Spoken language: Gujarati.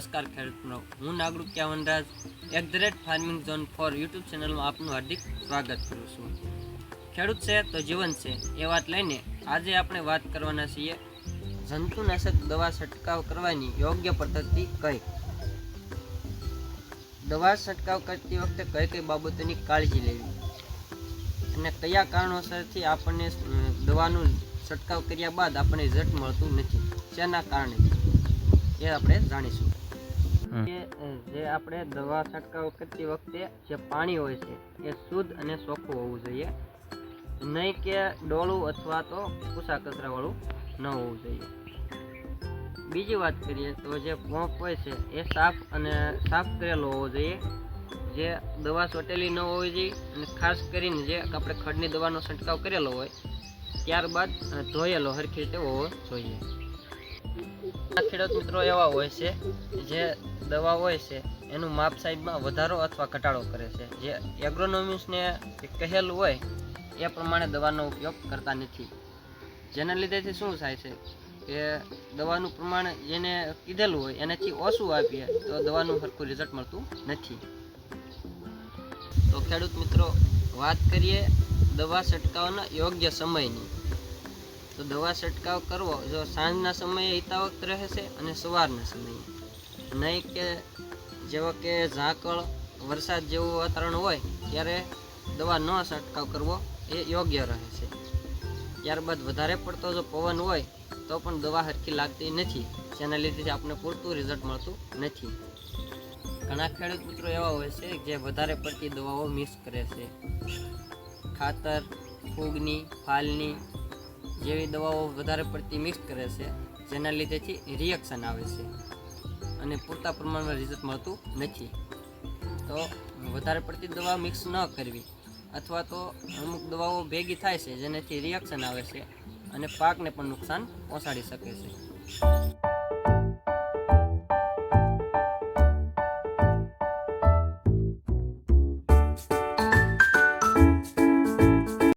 નમસ્કાર ખેડૂત હું Nagarukiya Vanraj at the rate farming zone for YouTube ચેનલમાં આપનું હાર્દિક સ્વાગત કરું છું. ખેડૂત છે તો જીવન છે, એ વાત લઈને આજે આપણે વાત કરવાના છીએ જંતુનાશક દવા છંટકાવ કરવાની યોગ્ય પદ્ધતિ કઈ? દવા છંટકાવ કરતી વખતે કઈ કઈ બાબતોની કાળજી લેવી? અને કયા કારણોસરથી આપણને દવાનું છંટકાવ કર્યા બાદ આપણને રિઝલ્ટ મળતું નથી? શેના કારણે? એ આપણે જાણીશું. જે આપણે દવા છંટકાવ કરતી વખતે જે પાણી હોય છે, એ શુદ્ધ અને ચોખ્ખું હોવું જોઈએ. નહીં કે ડોળું અથવા તો કુસા કચરાવાળું ન હોવું જોઈએ. બીજી વાત કરીએ તો જે પંપ હોય છે, એ સાફ અને સાફ કરેલો હોવો જોઈએ. જે દવા ચોટેલી ન હોવી જોઈએ અને ખાસ કરીને જે આપણે ખડની દવાનો છંટકાવ કરેલો હોય, ત્યારબાદ ધોયેલો હરખી રીતે હોવો જોઈએ. ખેડૂત મિત્રો એવા હોય છે જે દવા હોય છે, એનું માપ સાઈઝમાં વધારો અથવા ઘટાડો કરે છે. જે એગ્રોનોમિક્સને કહેલું હોય, એ પ્રમાણે દવાનો ઉપયોગ કરતા નથી. જેના લીધેથી શું થાય છે કે દવાનું પ્રમાણ જેને કીધેલું હોય, એનાથી ઓછું આપીએ, તો દવાનું સરખું રિઝલ્ટ મળતું નથી. તો ખેડૂત મિત્રો, વાત કરીએ દવા છંટકાવના યોગ્ય સમયની. તો દવા છંટકાવ કરવો, જો સાંજના સમયે હિતાવક્ત રહે છે અને સવારના સમયે. નહીં કે જેવો કે ઝાકળ, વરસાદ જેવું વાતાવરણ હોય, ત્યારે દવા ન છંટકાવ કરવો એ યોગ્ય રહે છે. ત્યારબાદ વધારે પડતો જો પવન હોય, તો પણ દવા હરખી લાગતી નથી. જેના લીધે આપણને પૂરતું રિઝલ્ટ મળતું નથી. ઘણા ખેડૂત મિત્રો એવા હોય છે જે વધારે પડતી દવાઓ મિક્સ કરે છે. ખાતર, ફૂગની, ફાલની જેવી દવાઓ વધારે પડતી મિક્સ કરે છે, જેના લીધેથી રિએક્શન આવે છે. અને પૂરતા પ્રમાણમાં રિઝલ્ટ મળતું નથી. તો વધારે પડતી દવા મિક્સ ન કરવી, અથવા તો અમુક દવાઓ ભેગી થાય છે, જેનાથી રિએક્શન આવે છે અને પાકને પણ નુકસાન પહોંચાડી શકે છે.